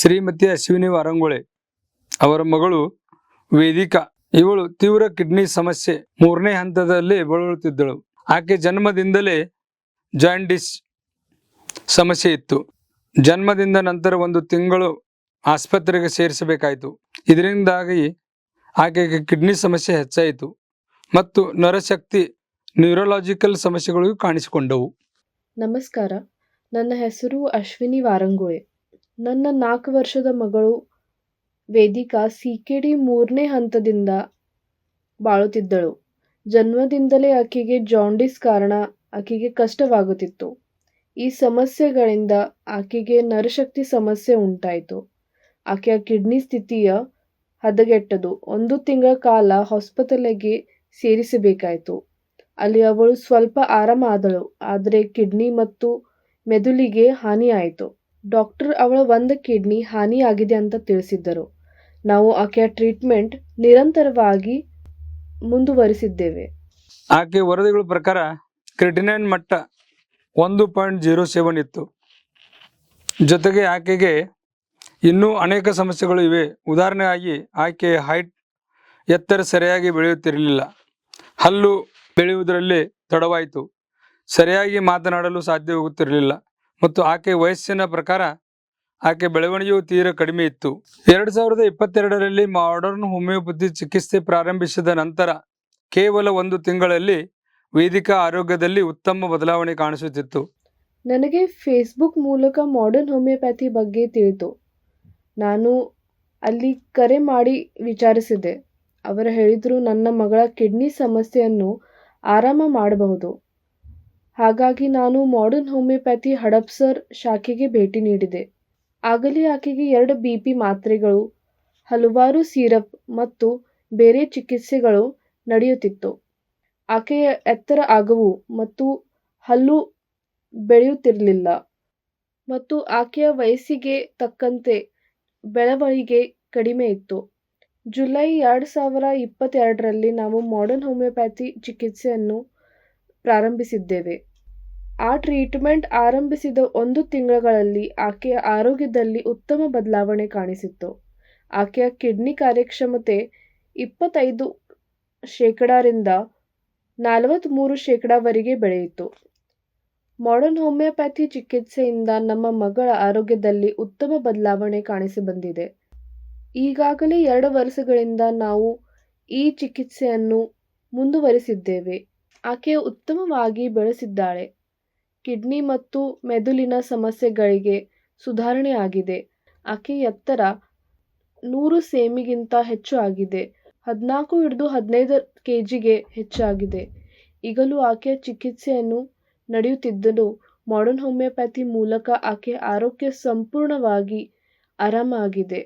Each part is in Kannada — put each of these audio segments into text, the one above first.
ಶ್ರೀಮತಿ ಅಶ್ವಿನಿ ವಾರಂಗೊಳೆ, ಅವರ ಮಗಳು ವೇದಿಕಾ. ಇವಳು ತೀವ್ರ ಕಿಡ್ನಿ ಸಮಸ್ಯೆ. ಮೂರನೇ ಹಂತದಲ್ಲಿ ಬಳಲುತ್ತಿದ್ದಳು. ಆಕೆ ಜನ್ಮದಿಂದಲೇ ಜಾಂಡಿಸ್ ಸಮಸ್ಯೆ ಇತ್ತು. ಜನ್ಮದಿಂದ ನಂತರ ಒಂದು ತಿಂಗಳು ಆಸ್ಪತ್ರೆಗೆ ಸೇರಿಸಬೇಕಾಯಿತು. ಇದರಿಂದಾಗಿ ಆಕೆಗೆ ಕಿಡ್ನಿ ಸಮಸ್ಯೆ ಹೆಚ್ಚಾಯಿತು ಮತ್ತು ನರಶಕ್ತಿ ನ್ಯೂರಲಾಜಿಕಲ್ ಸಮಸ್ಯೆಗಳು ಕಾಣಿಸಿಕೊಂಡವು. ನಮಸ್ಕಾರ. ನನ್ನ ಹೆಸರು ಅಶ್ವಿನಿ ವಾರಂಗೋಳೆ. ನನ್ನ ನಾಲ್ಕು ವರ್ಷದ ಮಗಳು ವೇದಿಕಾ ಸಿ ಕೆ ಡಿ ಮೂರನೇ ಹಂತದಿಂದ ಬಾಳುತ್ತಿದ್ದಳು. ಜನ್ಮದಿಂದಲೇ ಆಕೆಗೆ ಜಾಂಡಿಸ್ ಕಾರಣ ಆಕೆಗೆ ಕಷ್ಟವಾಗುತ್ತಿತ್ತು. ಈ ಸಮಸ್ಯೆಗಳಿಂದ ಆಕೆಗೆ ನರಶಕ್ತಿ ಸಮಸ್ಯೆ ಉಂಟಾಯಿತು. ಆಕೆಯ ಕಿಡ್ನಿ ಸ್ಥಿತಿಯ ಹದಗೆಟ್ಟದು. ಒಂದು ತಿಂಗಳ ಕಾಲ ಹಾಸ್ಪಿಟಲಿಗೆ ಸೇರಿಸಬೇಕಾಯಿತು. ಅಲ್ಲಿ ಅವಳು ಸ್ವಲ್ಪ ಆರಾಮ ಆದಳು. ಆದರೆ ಕಿಡ್ನಿ ಮತ್ತು ಮೆದುಳಿಗೆ ಹಾನಿಯಾಯಿತು. ಡಾಕ್ಟರ್ ಅವಳ ಒಂದು ಕಿಡ್ನಿ ಹಾನಿಯಾಗಿದೆ ಅಂತ ತಿಳಿಸಿದ್ದರು. ನಾವು ಆಕೆಯ ಟ್ರೀಟ್ಮೆಂಟ್ ನಿರಂತರವಾಗಿ ಮುಂದುವರಿಸಿದ್ದೇವೆ. ಆಕೆ ವರದಿಗಳ ಪ್ರಕಾರ ಕ್ರಿಟಿನೈನ್ ಮಟ್ಟ ಒಂದು ಪಾಯಿಂಟ್ ಜೀರೋ ಸೆವೆನ್ ಇತ್ತು. ಜೊತೆಗೆ ಆಕೆಗೆ ಇನ್ನೂ ಅನೇಕ ಸಮಸ್ಯೆಗಳು ಇವೆ. ಉದಾಹರಣೆಯಾಗಿ ಆಕೆಯ ಹೈಟ್ ಎತ್ತರ ಸರಿಯಾಗಿ ಬೆಳೆಯುತ್ತಿರಲಿಲ್ಲ. ಹಲ್ಲು ಬೆಳೆಯುವುದರಲ್ಲಿ ತಡವಾಯಿತು. ಸರಿಯಾಗಿ ಮಾತನಾಡಲು ಸಾಧ್ಯವಾಗುತ್ತಿರಲಿಲ್ಲ. ಮತ್ತು ಆಕೆ ವಯಸ್ಸಿನ ಪ್ರಕಾರ ಆಕೆ ಬೆಳವಣಿಗೆಯು ತೀರ ಕಡಿಮೆ ಇತ್ತು. ಎರಡು ಸಾವಿರದ ಇಪ್ಪತ್ತೆರಡರಲ್ಲಿ ಮಾಡರ್ನ್ ಹೋಮಿಯೋಪತಿ ಚಿಕಿತ್ಸೆ ಪ್ರಾರಂಭಿಸಿದ ನಂತರ ಕೇವಲ ಒಂದು ತಿಂಗಳಲ್ಲಿ ವೈದಿಕ ಆರೋಗ್ಯದಲ್ಲಿ ಉತ್ತಮ ಬದಲಾವಣೆ ಕಾಣಿಸುತ್ತಿತ್ತು. ನನಗೆ ಫೇಸ್ಬುಕ್ ಮೂಲಕ ಮಾಡರ್ನ್ ಹೋಮಿಯೋಪ್ಯಾಥಿ ಬಗ್ಗೆ ತಿಳಿತು. ನಾನು ಅಲ್ಲಿ ಕರೆ ಮಾಡಿ ವಿಚಾರಿಸಿದೆ ಅವರು ಹೇಳಿದರು, ನನ್ನ ಮಗಳ ಕಿಡ್ನಿ ಸಮಸ್ಯೆಯನ್ನು ಆರಾಮ ಮಾಡಬಹುದು. ಹಾಗಾಗಿ ನಾನು ಮಾಡರ್ನ್ ಹೋಮಿಯೋಪ್ಯಾಥಿ ಹಡಪ್ಸರ್ ಶಾಖೆಗೆ ಭೇಟಿ ನೀಡಿದೆ. ಆಗಲೇ ಆಕೆಗೆ ಎರಡು ಬಿ ಪಿ ಮಾತ್ರೆಗಳು, ಹಲವಾರು ಸಿರಪ್ ಮತ್ತು ಬೇರೆ ಚಿಕಿತ್ಸೆಗಳು ನಡೆಯುತ್ತಿತ್ತು. ಆಕೆಯ ಎತ್ತರ ಆಗವು ಮತ್ತು ಹಲ್ಲು ಬೆಳೆಯುತ್ತಿರಲಿಲ್ಲ ಮತ್ತು ಆಕೆಯ ವಯಸ್ಸಿಗೆ ತಕ್ಕಂತೆ ಬೆಳವಣಿಗೆ ಕಡಿಮೆ ಇತ್ತು. ಜುಲೈ ಎರಡು ಸಾವಿರ ಇಪ್ಪತ್ತೆರಡರಲ್ಲಿ ನಾವು ಮಾಡರ್ನ್ ಹೋಮಿಯೋಪ್ಯಾಥಿ ಚಿಕಿತ್ಸೆಯನ್ನು ಪ್ರಾರಂಭಿಸಿದ್ದೇವೆ. ಆ ಟ್ರೀಟ್ಮೆಂಟ್ ಆರಂಭಿಸಿದ ಒಂದು ತಿಂಗಳಲ್ಲಿ ಆಕೆಯ ಆರೋಗ್ಯದಲ್ಲಿ ಉತ್ತಮ ಬದಲಾವಣೆ ಕಾಣಿಸಿತ್ತು. ಆಕೆಯ ಕಿಡ್ನಿ ಕಾರ್ಯಕ್ಷಮತೆ ಇಪ್ಪತ್ತೈದು ಶೇಕಡಾರಿಂದ ನಲವತ್ತ್ಮೂರು ಶೇಕಡಾವರೆಗೆ ಬೆಳೆಯಿತು. ಮಾಡರ್ನ್ ಹೋಮಿಯೋಪ್ಯಾಥಿ ಚಿಕಿತ್ಸೆಯಿಂದ ನಮ್ಮ ಮಗಳ ಆರೋಗ್ಯದಲ್ಲಿ ಉತ್ತಮ ಬದಲಾವಣೆ ಕಾಣಿಸಿಬಂದಿದೆ ಈಗಾಗಲೇ ಎರಡು ವರ್ಷಗಳಿಂದ ನಾವು ಈ ಚಿಕಿತ್ಸೆಯನ್ನು ಮುಂದುವರಿಸಿದ್ದೇವೆ. ಆಕೆ ಉತ್ತಮವಾಗಿ ಬೆಳೆಸಿದ್ದಾಳೆ. ಕಿಡ್ನಿ ಮತ್ತು ಮೆದುಳಿನ ಸಮಸ್ಯೆಗಳಿಗೆ ಸುಧಾರಣೆ ಆಗಿದೆ. ಆಕೆ ಎತ್ತರ ನೂರು ಸೇಮಿಗಿಂತ ಹೆಚ್ಚು ಆಗಿದೆ. ಹದಿನಾಲ್ಕು ಹಿಡಿದು ಹದಿನೈದು ಕೆ ಜಿಗೆ ಹೆಚ್ಚಾಗಿದೆ. ಈಗಲೂ ಆಕೆಯ ಚಿಕಿತ್ಸೆಯನ್ನು ನಡೆಯುತ್ತಿದ್ದಲು ಮಾಡರ್ನ್ ಹೋಮಿಯೋಪ್ಯಾಥಿ ಮೂಲಕ ಆಕೆ ಆರೋಗ್ಯ ಸಂಪೂರ್ಣವಾಗಿ ಆರಾಮಾಗಿದೆ.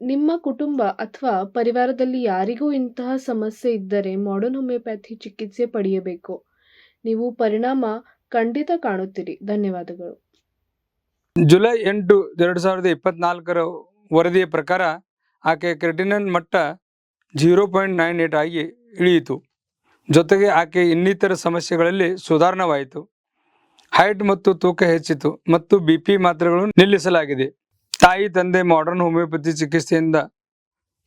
ನಿಮ್ಮ ಕುಟುಂಬ ಅಥವಾ ಪರಿವಾರದಲ್ಲಿ ಯಾರಿಗೂ ಇಂತಹ ಸಮಸ್ಯೆ ಇದ್ದರೆ ಮಾಡರ್ನ್ ಹೋಮಿಯೋಪ್ಯಾಥಿ ಚಿಕಿತ್ಸೆ ಪಡೆಯಬೇಕು. ನೀವು ಪರಿಣಾಮ ಖಂಡಿತ ಕಾಣುತ್ತೀರಿ. ಧನ್ಯವಾದಗಳು. ಜುಲೈ ಎಂಟು ಎರಡು ಸಾವಿರದ ಇಪ್ಪತ್ನಾಲ್ಕರ ವರದಿಯ ಪ್ರಕಾರ ಆಕೆಯ ಕ್ರೆಟಿನನ್ ಮಟ್ಟ ಜೀರೋ ಪಾಯಿಂಟ್ ನೈನ್ ಏಟ್ ಆಗಿ ಇಳಿಯಿತು. ಜೊತೆಗೆ ಆಕೆ ಇನ್ನಿತರ ಸಮಸ್ಯೆಗಳಲ್ಲಿ ಸುಧಾರಣವಾಯಿತು. ಹೈಟ್ ಮತ್ತು ತೂಕ ಹೆಚ್ಚಿತು ಮತ್ತು ಬಿ ಪಿ ಮಾತ್ರೆಗಳನ್ನು ನಿಲ್ಲಿಸಲಾಗಿದೆ. ತಾಯಿ, ತಂದೆ ಮಾಡರ್ನ್ ಹೋಮಿಯೋಪತಿ ಚಿಕಿತ್ಸೆಯಿಂದ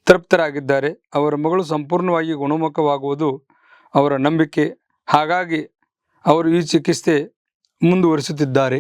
ತೃಪ್ತರಾಗಿದ್ದಾರೆ. ಅವರ ಮಗಳು ಸಂಪೂರ್ಣವಾಗಿ ಗುಣಮುಖವಾಗುವುದು ಅವರ ನಂಬಿಕೆ. ಹಾಗಾಗಿ ಅವರು ಈ ಚಿಕಿತ್ಸೆ ಮುಂದುವರಿಸುತ್ತಿದ್ದಾರೆ.